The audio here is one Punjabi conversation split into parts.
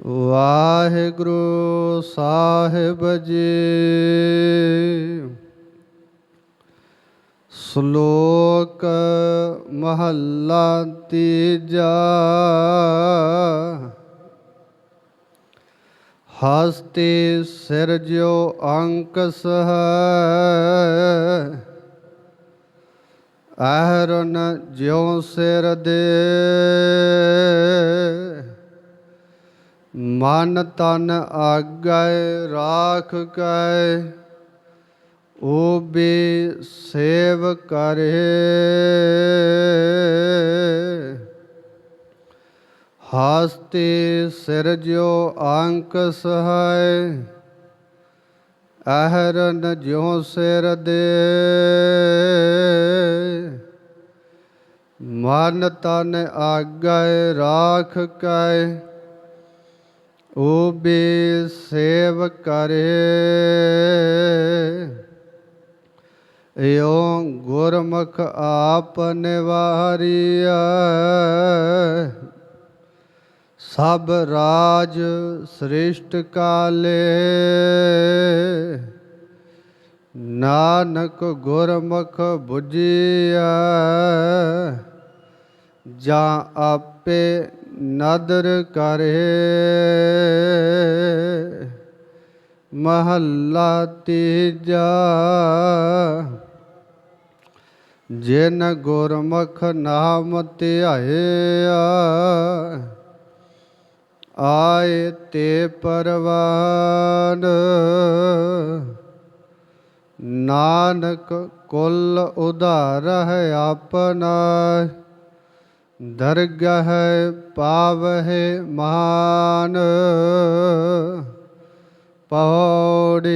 ਵਾਹਿਗੁਰੂ ਸਾਹਿਬ ਜੀ। ਸ਼ਲੋਕ ਮਹੱਲਾ ਤੀਜਾ। ਹਸਤੇ ਸਿਰਜਿਓ ਅੰਕ ਸਹ ਅਹਰਨ ਜਿਉ ਸਿਰ ਦੇ। ਮਨ ਤਨ ਆਗੈ ਰਾਖ ਕੈ ਓ ਬੇ ਸੇਵ ਕਰੇ। ਹਸਤੇ ਸਿਰਜਿਓ ਅੰਕ ਸਹਾਇ ਅਹਰਨ ਜਿਉ ਸਿਰ ਦੇ। ਮਨ ਤਨ ਆਗੈ ਰਾਖ ਕੈ ਓ ਬੇ ਸੇਵ ਕਰੇ। ਏਉ ਗੁਰਮੁਖ ਆਪ ਨਿਵਾਰੀਆ ਸਭ ਰਾਜ ਸ੍ਰਿਸ਼ਟ ਕਾਲੇ। ਨਾਨਕ ਗੁਰਮੁਖ 부ਜੀਆ ਜਾਂ ਆਪੇ ਨਦਰ ਕਰੇ। ਮਹੱਲਾ ਤੀਜਾ। ਜਿਨ ਗੁਰਮੁਖ ਨਾਮ ਧਿਆਇਆ, ਆਏ ਤੇ ਪਰਵਾਨ। ਨਾਨਕ ਕੁਲ ਉਧਾਰ ਹੈ ਆਪਣਾ। ਦਰਗਹ ਪਾਵਹਿ ਮਾਨ। ਪੌੜੀ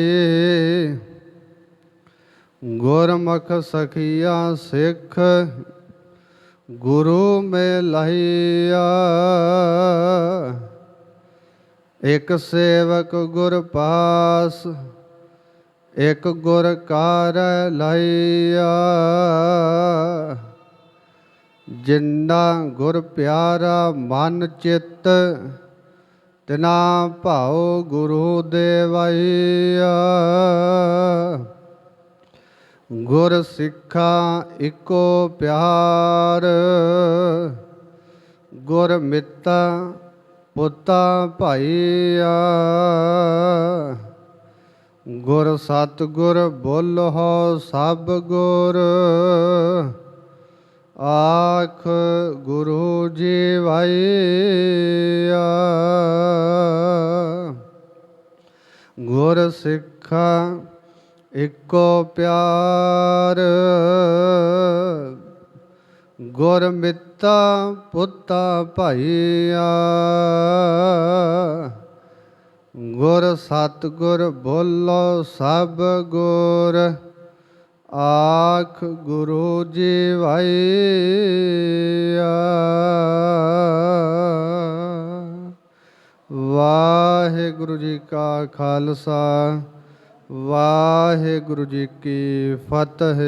ਗੁਰਮੁਖ ਸਖੀਆਂ ਸਿੱਖ ਗੁਰੂ ਮੇ ਲਈਆ ਇਕ ਸੇਵਕ ਗੁਰ ਪਾਸ, ਇਕ ਗੁਰ ਕਾਰ ਲਈਆ। ਜਿੰਨਾ ਗੁਰ ਪਿਆਰਾ ਮਨ ਚਿੱਤ, ਤਿਨਾ ਭਾਉ ਗੁਰੂ ਦੇਵਈਆ। ਗੁਰ ਸਿੱਖਾ ਇੱਕੋ ਪਿਆਰ, ਗੁਰ ਮਿੱਤਾ ਪੁੱਤਾ ਭਾਈਆ। ਗੁਰ ਸਤ ਗੁਰ ਬੋਲਹੁ ਸਭ ਗੁਰ ਆਖ ਗੁਰੂ ਜੀ ਵਾਈਆ ਗੁਰ ਸਿੱਖਾ ਇੱਕੋ ਪਿਆਰ। ਗੁਰ ਮਿੱਤਾ ਪੁੱਤਾ ਭਾਈਆ। ਗੁਰ ਸਤਗੁਰ ਬੋਲੋ ਸਭ ਗੁਰ। ਆਖ ਗੁਰੂ ਜੀ ਵਾਈਆ ਵਾਹਿਗੁਰੂ ਜੀ ਕਾ ਖਾਲਸਾ ਵਾਹਿਗੁਰੂ ਜੀ ਕੀ ਫਤਿਹ।